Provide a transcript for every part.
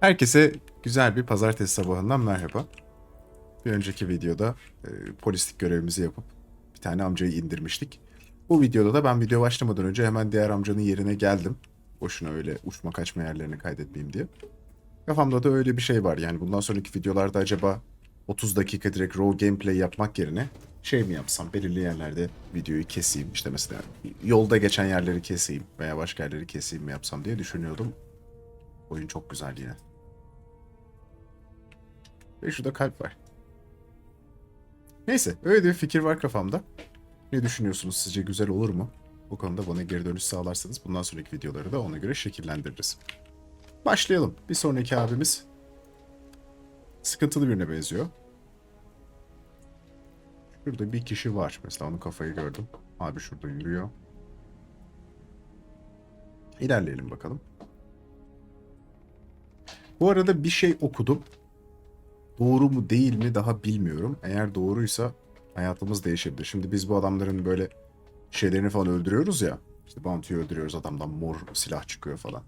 Herkese güzel bir pazartesi sabahından merhaba. Bir önceki videoda e, polislik görevimizi yapıp bir tane amcayı indirmiştik. Bu videoda da ben video başlamadan önce hemen diğer amcanın yerine geldim. Boşuna öyle uçma kaçma yerlerini kaydetmeyeyim diye. Kafamda da öyle bir şey var. Yani bundan sonraki videolarda acaba 30 dakika direkt raw gameplay yapmak yerine şey mi yapsam belirli yerlerde videoyu keseyim. İşte mesela yolda geçen yerleri keseyim veya başka yerleri keseyim mi yapsam diye düşünüyordum. Oyun çok güzel yine. Ve şurada kalp var. Neyse öyle bir fikir var kafamda. Ne düşünüyorsunuz sizce güzel olur mu? Bu konuda bana geri dönüş sağlarsanız bundan sonraki videoları da ona göre şekillendiririz. Başlayalım. Bir sonraki abimiz sıkıntılı birine benziyor. Şurada bir kişi var. Mesela onun kafayı gördüm. Abi şurada yürüyor. İlerleyelim bakalım. Bu arada bir şey okudum. Doğru mu değil mi daha bilmiyorum. Eğer doğruysa hayatımız değişebilir. Şimdi biz bu adamların böyle şeylerini falan öldürüyoruz ya. İşte Bounty'yi öldürüyoruz adamdan mor silah çıkıyor falan.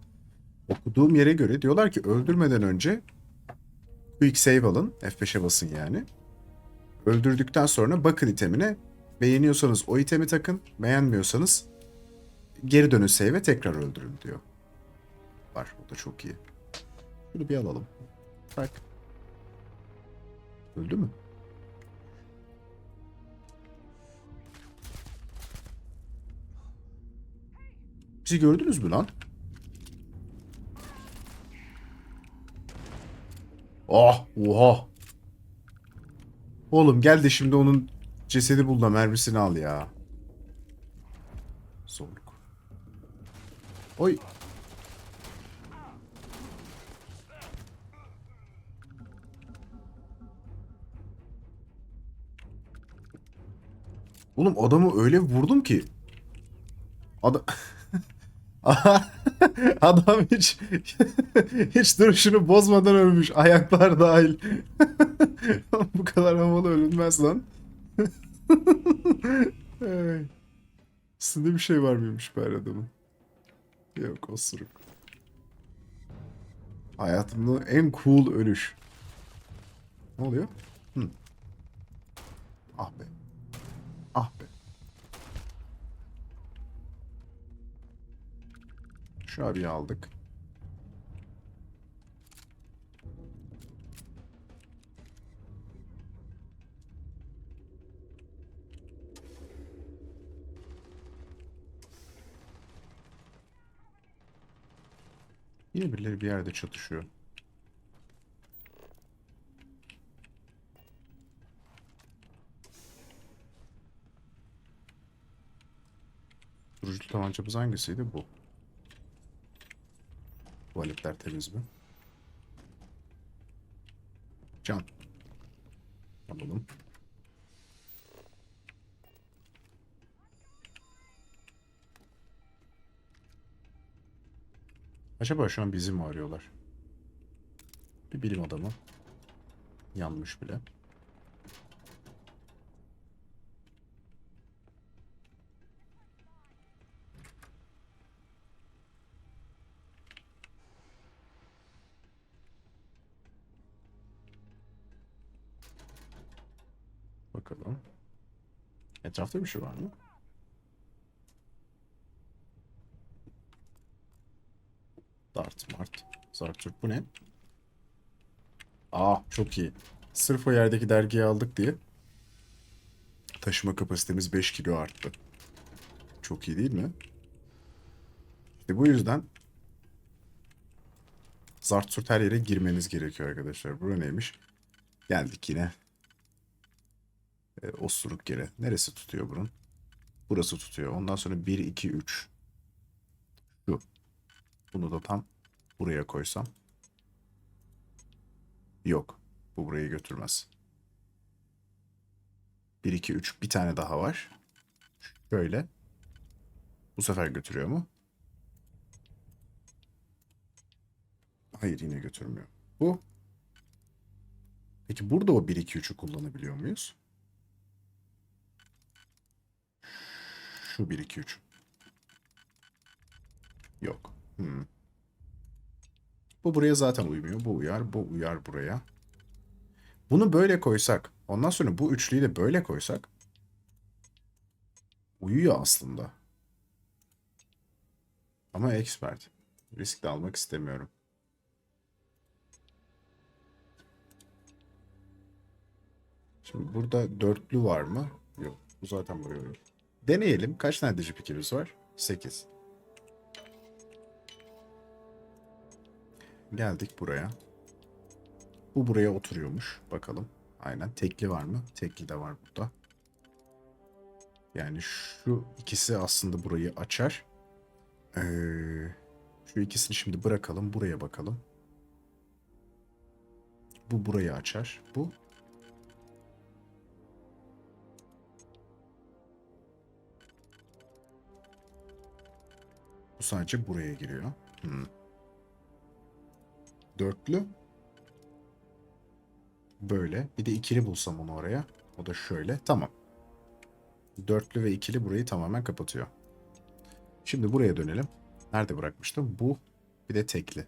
Okuduğum yere göre diyorlar ki öldürmeden önce quick save alın. F5'e basın yani. Öldürdükten sonra bakın itemine. Beğeniyorsanız o itemi takın. Beğenmiyorsanız geri dönün save'e tekrar öldürün diyor. Var. O da çok iyi. Bunu bir alalım. Bak. Öldü mü? Bizi gördünüz mü lan? Ah, oha. Oğlum gel de şimdi onun cesedi bul da mermisini al ya. Zorluk. Oy. Oğlum adamı öyle vurdum ki. Adam... Adam hiç hiç duruşunu bozmadan ölmüş. Ayaklar dahil. Bu kadar havalı ölünmez lan. Üstünde bir şey var mıymış be adamın? Yok osuruk. Hayatımda en cool ölüş. Ne oluyor? Hı. Ah be. Ah be. Şu abiyi aldık. Yine birileri bir yerde çatışıyor. Durucu tabancamız hangisiydi? Bu. Tuvaletler temiz mi? Can. Alalım. Acaba şu an bizi mi arıyorlar? Bir bilim adamı. Yanmış bile. Bakalım. Etrafta bir şey var mı? Dart mart. Zartürk bu ne? Aa çok iyi. Sırf o yerdeki dergiyi aldık diye taşıma kapasitemiz 5 kilo arttı. Çok iyi değil mi? İşte bu yüzden Zartsurt her yere girmeniz gerekiyor arkadaşlar. Bura neymiş? Geldik yine. E, osuruk yere. Neresi tutuyor bunun? Burası tutuyor. Ondan sonra 1, 2, 3. Şu. Bunu da tam buraya koysam. Yok. Bu burayı götürmez. 1, 2, 3. Bir tane daha var. Şöyle. Bu sefer götürüyor mu? Hayır yine götürmüyor. Bu. Peki burada o 1, 2, 3'ü kullanabiliyor muyuz? Şu 1, 2, 3. Yok. Hmm. Bu buraya zaten uymuyor. Bu uyar. Bu uyar buraya. Bunu böyle koysak. Ondan sonra bu üçlüyü de böyle koysak. Uyuyor aslında. Ama expert. Risk de almak istemiyorum. Şimdi burada dörtlü var mı? Yok. Bu zaten buraya uyuyor. Deneyelim. Kaç tane digipikimiz var? 8. Geldik buraya. Bu buraya oturuyormuş. Bakalım. Aynen. Tekli var mı? Tekli de var burada. Yani şu ikisi aslında burayı açar. Ee, şu ikisini şimdi bırakalım. Buraya bakalım. Bu burayı açar. Bu Bu sadece buraya giriyor. Hmm. Dörtlü. Böyle. Bir de ikili bulsam onu oraya. O da şöyle. Tamam. Dörtlü ve ikili burayı tamamen kapatıyor. Şimdi buraya dönelim. Nerede bırakmıştım? Bu. Bir de tekli.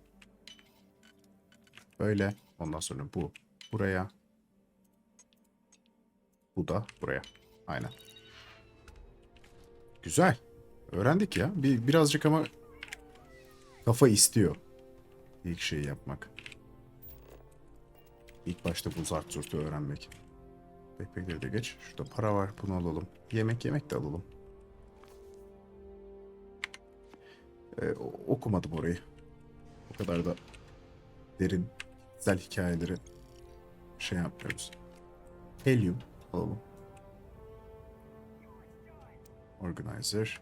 Böyle. Ondan sonra bu. Buraya. Bu da buraya. Aynen. Güzel. Öğrendik ya. Bir, birazcık ama kafa istiyor. İlk şeyi yapmak. İlk başta bu zart zurtu öğrenmek. Backpack'leri de geç. Şurada para var. Bunu alalım. Yemek yemek de alalım. Ee, okumadım orayı. O kadar da derin, güzel hikayeleri şey yapmıyoruz. Helium alalım. Organizer.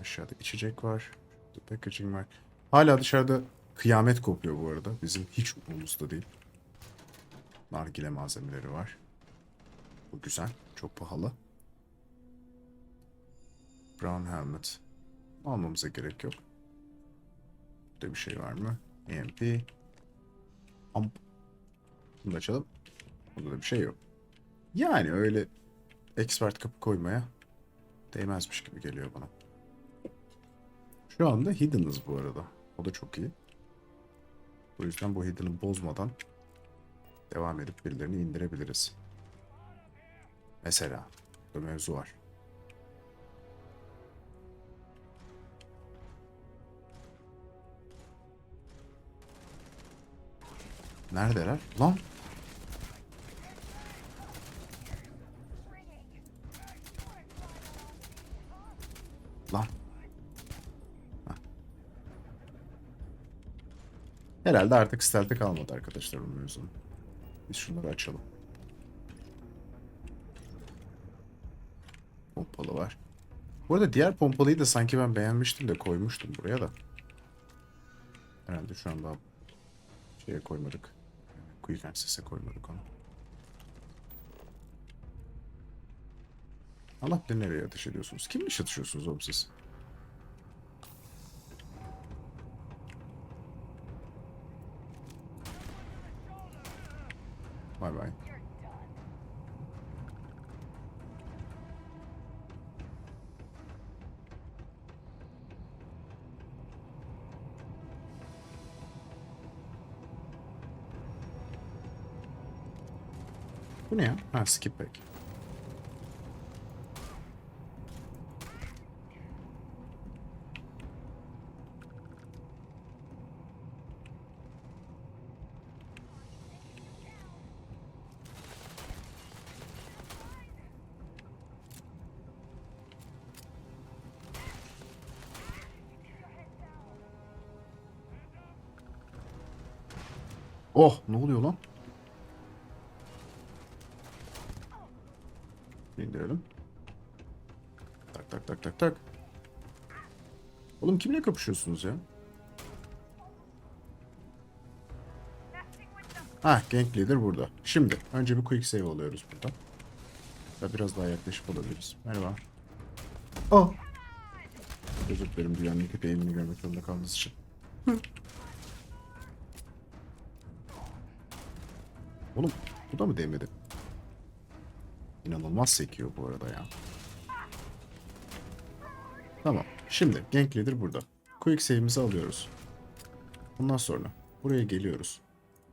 Aşağıda içecek var. Şurada packaging var. Hala dışarıda kıyamet kopuyor bu arada. Bizim hiç umurumuzda değil. Nargile malzemeleri var. Bu güzel. Çok pahalı. Brown helmet. Almamıza gerek yok. Burada bir şey var mı? EMP. Amp. Bunu da açalım. Burada da bir şey yok. Yani öyle expert kapı koymaya değmezmiş gibi geliyor bana. Şu anda hidden'ız bu arada. O da çok iyi. O yüzden bu hidden'ı bozmadan devam edip birilerini indirebiliriz. Mesela bir mevzu var. Neredeler? Lan! Herhalde artık stealth'e kalmadı arkadaşlar bu mevzunun. Biz şunları açalım. Pompalı var. Bu arada diğer pompalıyı da sanki ben beğenmiştim de koymuştum buraya da. Herhalde şu an daha şeye koymadık. Quick Access'e koymadık onu. Allah bilir nereye ateş ediyorsunuz. Kimle çatışıyorsunuz oğlum siz? Bu ne ya? Ha skip back. Oh ne oluyor lan? Tak. Oğlum kimle kapışıyorsunuz ya? Ha, Gang Leader burada. Şimdi önce bir quick save alıyoruz burada. Ve biraz daha yaklaşıp olabiliriz. Merhaba. Oh. Özür dilerim dünyanın kötü eğimini görmek zorunda kaldığınız için. Oğlum bu da mı değmedi? İnanılmaz sekiyor bu arada ya. Tamam. Şimdi Gank Leader burada. Quick save'imizi alıyoruz. Ondan sonra buraya geliyoruz.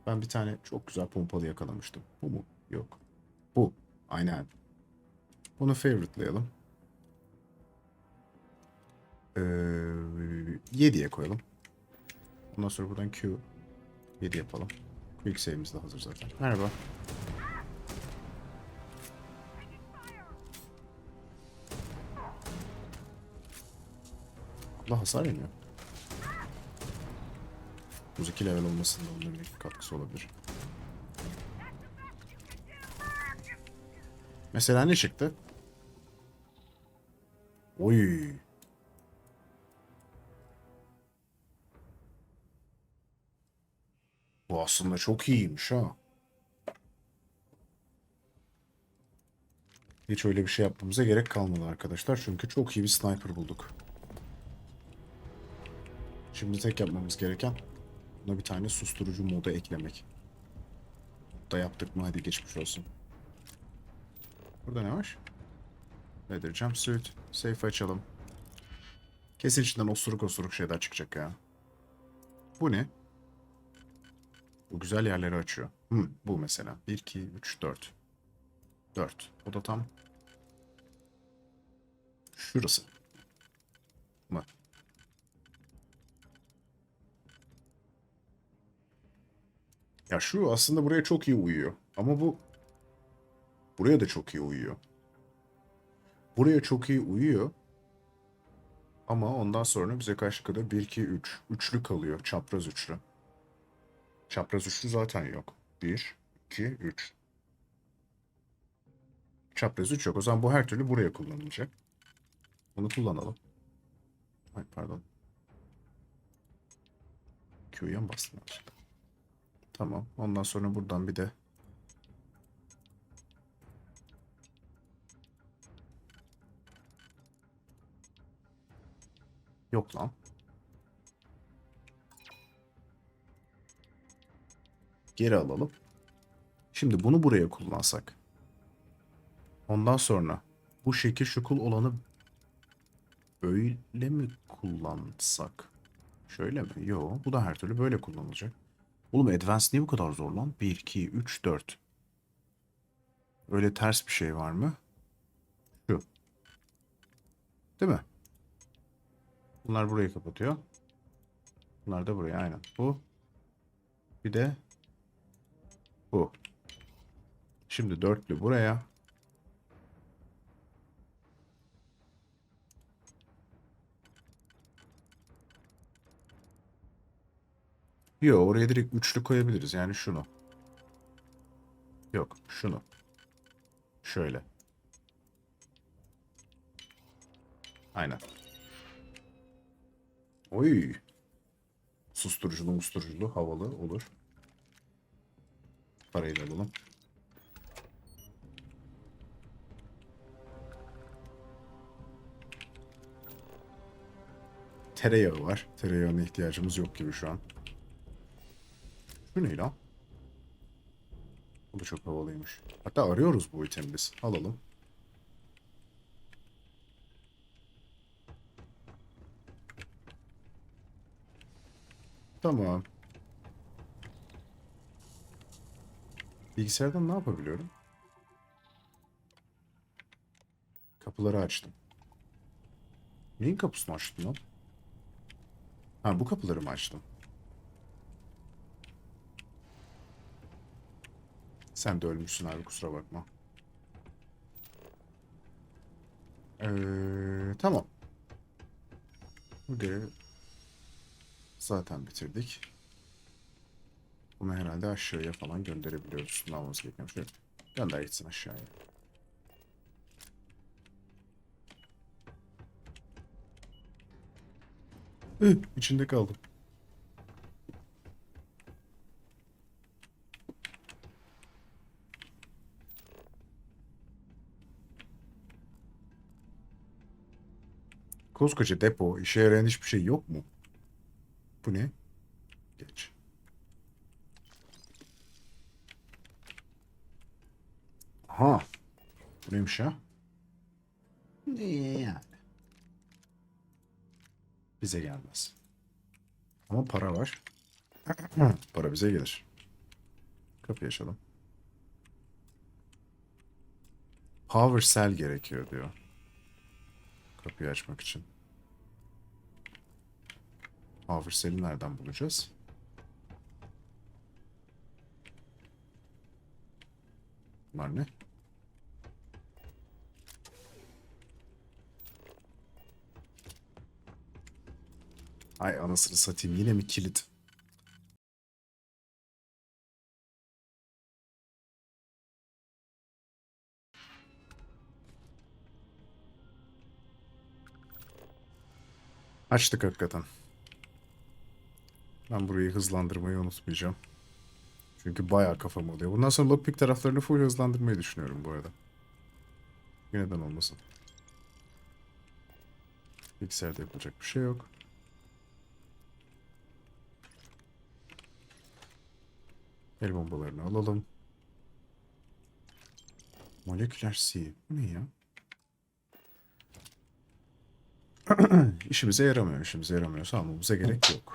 Ben bir tane çok güzel pompalı yakalamıştım. Bu mu? Yok. Bu. Aynen. Bunu favorite'layalım. Ee, 7'ye koyalım. Ondan sonra buradan Q 7 yapalım. Quick save'imiz de hazır zaten. Merhaba. Allah hasar yemiyor. 32 level olmasında onların bir katkısı olabilir. Mesela ne çıktı? Oy. Bu aslında çok iyiymiş ha. Hiç öyle bir şey yapmamıza gerek kalmadı arkadaşlar. Çünkü çok iyi bir sniper bulduk. Şimdi tek yapmamız gereken buna bir tane susturucu modu eklemek. Da yaptık mı hadi geçmiş olsun. Burada ne var? Leather jumpsuit. Safe açalım. Kesin içinden osuruk osuruk şeyler çıkacak ya. Bu ne? Bu güzel yerleri açıyor. Hmm, bu mesela. 1, 2, 3, 4. 4. O da tam şurası. Mı? Ya şu aslında buraya çok iyi uyuyor. Ama bu buraya da çok iyi uyuyor. Buraya çok iyi uyuyor. Ama ondan sonra bize karşı kadar 1, 2, 3. Üçlü kalıyor. Çapraz üçlü. Çapraz üçlü zaten yok. 1, 2, 3. Çapraz 3 yok. O zaman bu her türlü buraya kullanılacak. Bunu kullanalım. Ay pardon. Q'ya mı bastım? Tamam. Ondan sonra buradan bir de Yok lan. Geri alalım. Şimdi bunu buraya kullansak. Ondan sonra bu şekil şukul olanı böyle mi kullansak? Şöyle mi? Yo, bu da her türlü böyle kullanılacak. Oğlum Advance niye bu kadar zor lan? 1, 2, 3, 4. Öyle ters bir şey var mı? Şu. Değil mi? Bunlar burayı kapatıyor. Bunlar da buraya aynen. Bu. Bir de bu. Şimdi dörtlü buraya. Yok oraya direkt üçlü koyabiliriz. Yani şunu. Yok şunu. Şöyle. Aynen. Oy. Susturuculu musturuculu havalı olur. Parayı da alalım. Tereyağı var. Tereyağına ihtiyacımız yok gibi şu an. Şu ne lan? Bu da çok havalıymış. Hatta arıyoruz bu itemi biz. Alalım. Tamam. Bilgisayardan ne yapabiliyorum? Kapıları açtım. Neyin kapısını açtım lan? Ha bu kapıları mı açtım? Sen de ölmüşsün abi kusura bakma. Ee, tamam. Bu görevi zaten bitirdik. Bunu herhalde aşağıya falan gönderebiliyoruz. Üstüne almamız gereken şey. Gönder gitsin aşağıya. Ih, içinde kaldım. Koskoca depo, işe yarayan hiçbir şey yok mu? Bu ne? Geç. Aha. Bu neymiş ya? Ne yani? Bize gelmez. Ama para var. Para bize gelir. Kapıyı açalım. Power cell gerekiyor diyor. Kapıyı açmak için. Power cell'i nereden bulacağız? Bunlar ne? Ay anasını satayım yine mi kilit? Açtık hakikaten. Ben burayı hızlandırmayı unutmayacağım. Çünkü bayağı kafam oluyor. Bundan sonra lockpick taraflarını full hızlandırmayı düşünüyorum bu arada. Neden olmasın. Bilgisayarda yapılacak bir şey yok. El bombalarını alalım. Moleküler C. Bu ne ya? İşimize yaramıyor. İşimize yaramıyorsa almamıza gerek yok.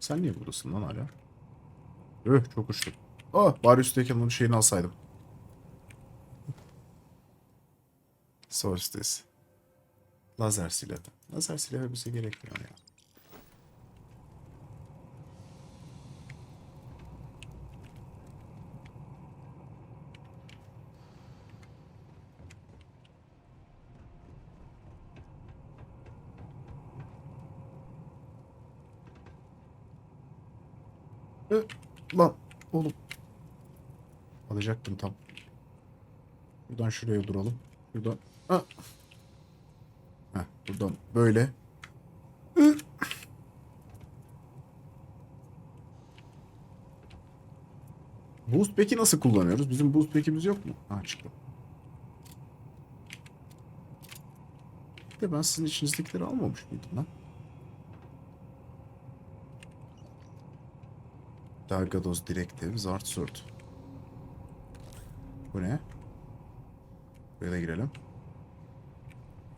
Sen niye buradasın lan hala? Öh çok uçtum. Ah bari üstteyken onun şeyini alsaydım. Solstice. Lazer silahı. Lazer silahı bize gerekmiyor ya. Ö, lan oğlum. Alacaktım tam. Buradan şuraya duralım. Buradan. Ha. Heh, buradan böyle. Boost peki nasıl kullanıyoruz? Bizim boost pekimiz yok mu? Ha çıktı. Bir de ben sizin içinizdekileri almamış mıydım lan? Dargados Directive, Zart Surt. Bu ne? Da girelim.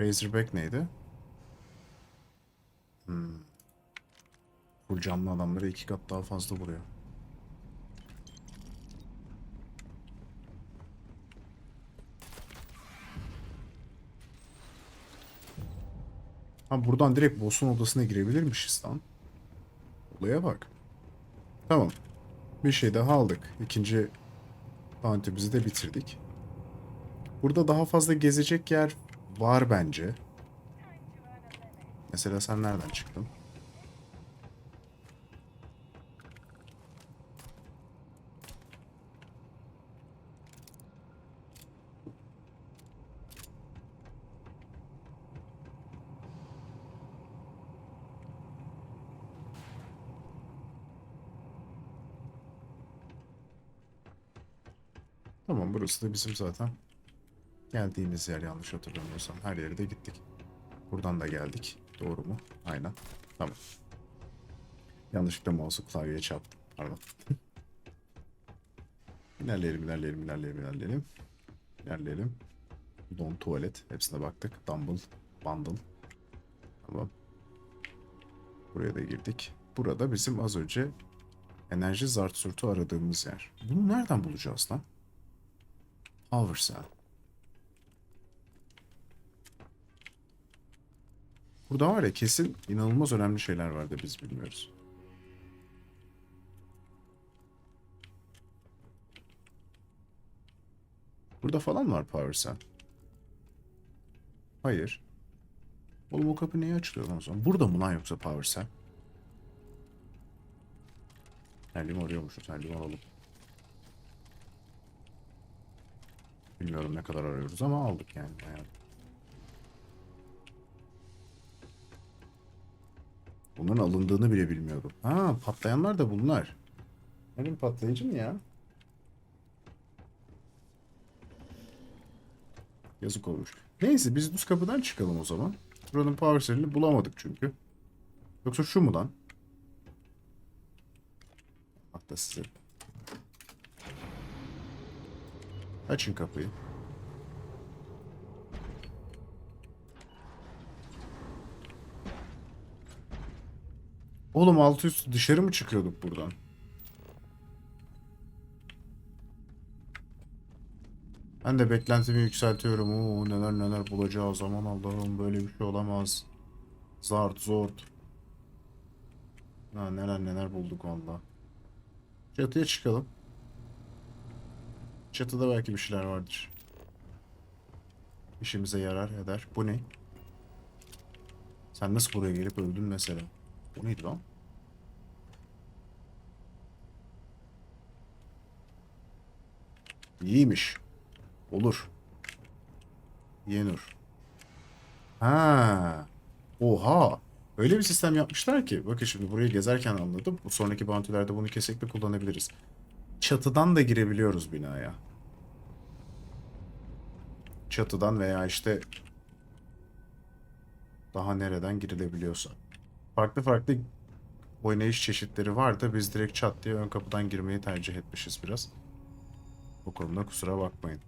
Razorback neydi? Hmm. Full canlı adamları iki kat daha fazla vuruyor. Ha buradan direkt boss'un odasına girebilirmişiz lan. Olaya bak. Tamam. Bir şey daha aldık. İkinci bounty'mizi de bitirdik. Burada daha fazla gezecek yer var bence. Mesela sen nereden çıktın? Tamam burası da bizim zaten geldiğimiz yer yanlış hatırlamıyorsam. Her yere de gittik. Buradan da geldik. Doğru mu? Aynen. Tamam. Yanlışlıkla mouse'u klavyeye çarptım. Pardon. ilerleyelim, ilerleyelim, ilerleyelim, ilerleyelim. İlerleyelim. Don tuvalet. Hepsine baktık. Dumble, bundle. Tamam. Buraya da girdik. Burada bizim az önce enerji zart surtu aradığımız yer. Bunu nereden bulacağız lan? Cell. Burada var ya kesin inanılmaz önemli şeyler vardı biz bilmiyoruz. Burada falan var power cell. Hayır. Oğlum o kapı niye açılıyor lan o zaman? Burada mı lan yoksa power cell? Terliğimi arıyormuşuz. Terliğimi alalım. Bilmiyorum ne kadar arıyoruz ama aldık yani. yani. Bunların alındığını bile bilmiyordum. Ha patlayanlar da bunlar. Benim patlayıcı mı ya? Yazık olmuş. Neyse biz düz kapıdan çıkalım o zaman. Buranın power cell'ini bulamadık çünkü. Yoksa şu mu lan? Hatta size. Açın kapıyı. Oğlum altı üstü dışarı mı çıkıyorduk buradan? Ben de beklentimi yükseltiyorum. Oo neler neler bulacağız. Aman Allah'ım böyle bir şey olamaz. Zart zort. Ha, neler neler bulduk valla. Çatıya çıkalım. Çatıda belki bir şeyler vardır. İşimize yarar eder. Bu ne? Sen nasıl buraya gelip öldün mesela? Bu neydi lan? İyiymiş. Olur. Yenur. Ha. Oha. Öyle bir sistem yapmışlar ki. Bakın şimdi burayı gezerken anladım. Bu sonraki bounty'lerde bunu kesinlikle kullanabiliriz. Çatıdan da girebiliyoruz binaya. Çatıdan veya işte daha nereden girilebiliyorsa. Farklı farklı oynayış çeşitleri var da biz direkt çat diye ön kapıdan girmeyi tercih etmişiz biraz. Bu konuda kusura bakmayın.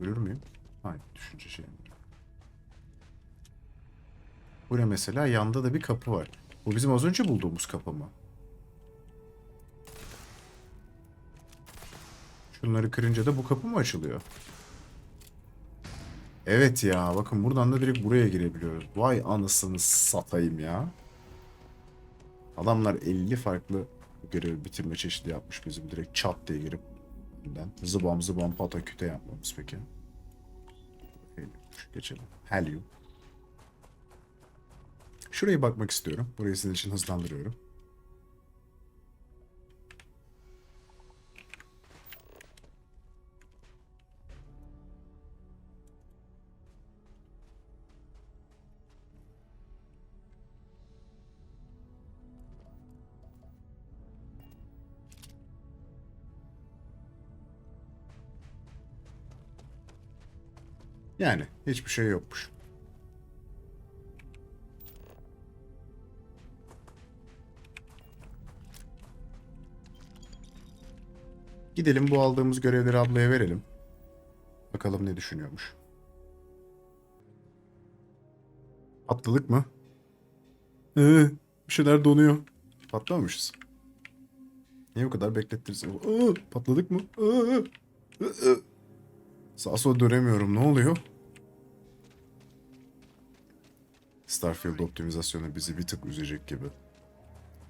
Ölür müyüm? Hayır, düşünce şey. Buraya mesela yanda da bir kapı var. Bu bizim az önce bulduğumuz kapı mı? Şunları kırınca da bu kapı mı açılıyor? Evet ya bakın buradan da direkt buraya girebiliyoruz. Vay anasını satayım ya. Adamlar 50 farklı görev bitirme çeşidi yapmış bizim direkt çat diye girip önden. Zıbam zıbam pata küte yapmamız peki. Geçelim. Helyum. Şuraya bakmak istiyorum. Burayı sizin için hızlandırıyorum. Yani hiçbir şey yokmuş. Gidelim bu aldığımız görevleri ablaya verelim. Bakalım ne düşünüyormuş. Atladık mı? Ee, bir şeyler donuyor. Patlamamışız. Niye bu kadar beklettiriz? Aa, patladık mı? Aa, aa. Sağa sola dönemiyorum. Ne oluyor? Starfield optimizasyonu bizi bir tık üzecek gibi.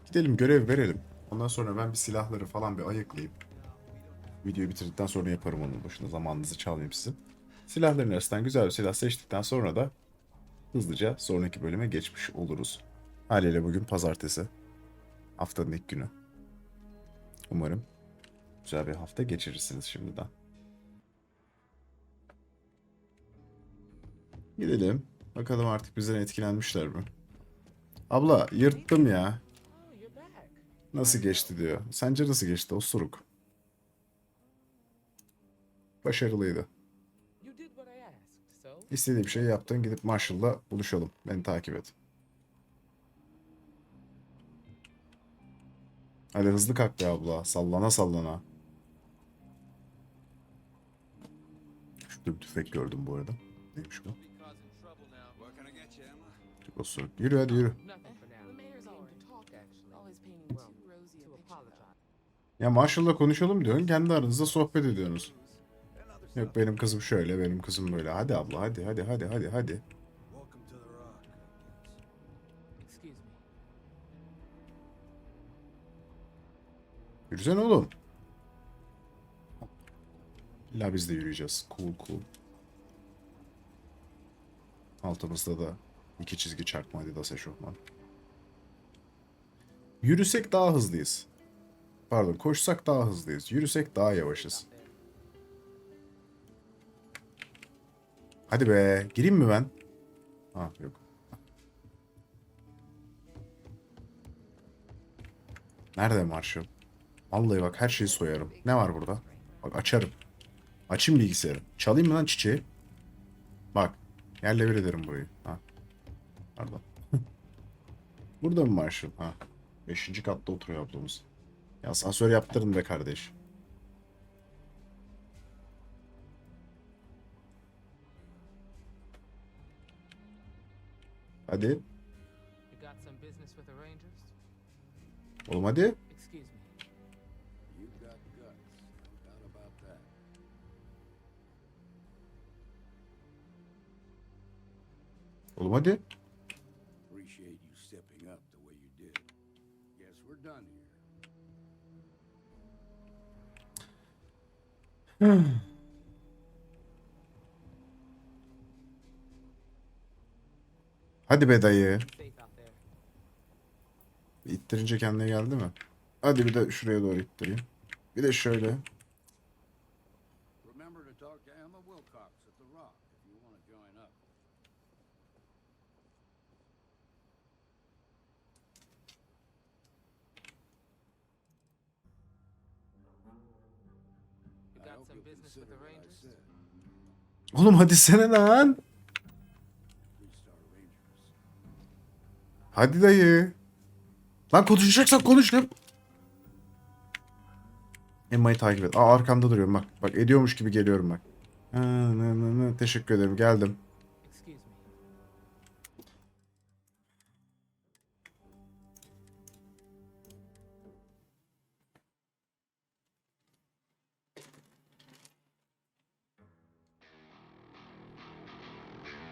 Gidelim görev verelim. Ondan sonra ben bir silahları falan bir ayıklayayım. Videoyu bitirdikten sonra yaparım onun başına. Zamanınızı çalmayayım sizin. Silahların arasından güzel bir silah seçtikten sonra da hızlıca sonraki bölüme geçmiş oluruz. Haliyle bugün pazartesi. Haftanın ilk günü. Umarım güzel bir hafta geçirirsiniz şimdiden. Gidelim. Bakalım artık bizden etkilenmişler mi? Abla yırttım ya. Nasıl geçti diyor. Sence nasıl geçti osuruk? Başarılıydı. İstediğim şeyi yaptın gidip Marshall'la buluşalım. Beni takip et. Hadi hızlı kalk be abla. Sallana sallana. Şurada bir tüfek gördüm bu arada. Neymiş bu? Osuruk. Yürü hadi yürü. Ya Marshall'la konuşalım diyorsun. Kendi aranızda sohbet ediyorsunuz. Yok benim kızım şöyle, benim kızım böyle. Hadi abla hadi hadi hadi hadi hadi. Yürüsene oğlum. İlla biz de yürüyeceğiz. Cool cool. Altımızda da iki çizgi çarpma Adidas eşofman. Yürüsek daha hızlıyız. Pardon koşsak daha hızlıyız. Yürüsek daha yavaşız. Hadi be. Gireyim mi ben? Ha yok. Nerede Marshall? Vallahi bak her şeyi soyarım. Ne var burada? Bak açarım. Açayım bilgisayarı. Çalayım mı lan çiçeği? Bak. Yerle bir ederim burayı. Pardon. Burada mı Marshall? Ha. Beşinci katta oturuyor ablamız. Ya asansör yaptırın be kardeş. Hadi. Oğlum hadi. Oğlum hadi. Hadi be dayı. İttirince kendine geldi mi? Hadi bir de şuraya doğru ittireyim. Bir de şöyle. Oğlum hadi sene lan. Hadi dayı. Lan konuşacaksan konuş lan. Emma'yı takip et. Aa arkamda duruyorum bak. Bak ediyormuş gibi geliyorum bak. Ha, ne, ne, ne. Teşekkür ederim geldim.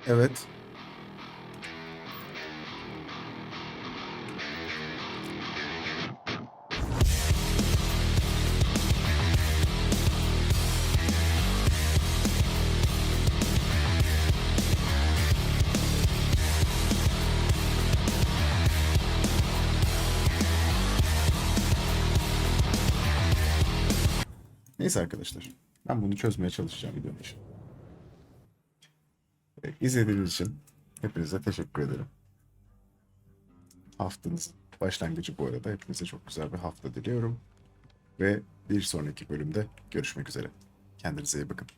Evet. Neyse arkadaşlar. Ben bunu çözmeye çalışacağım videonun için. İzlediğiniz için hepinize teşekkür ederim. Haftanız başlangıcı bu arada. Hepinize çok güzel bir hafta diliyorum. Ve bir sonraki bölümde görüşmek üzere. Kendinize iyi bakın.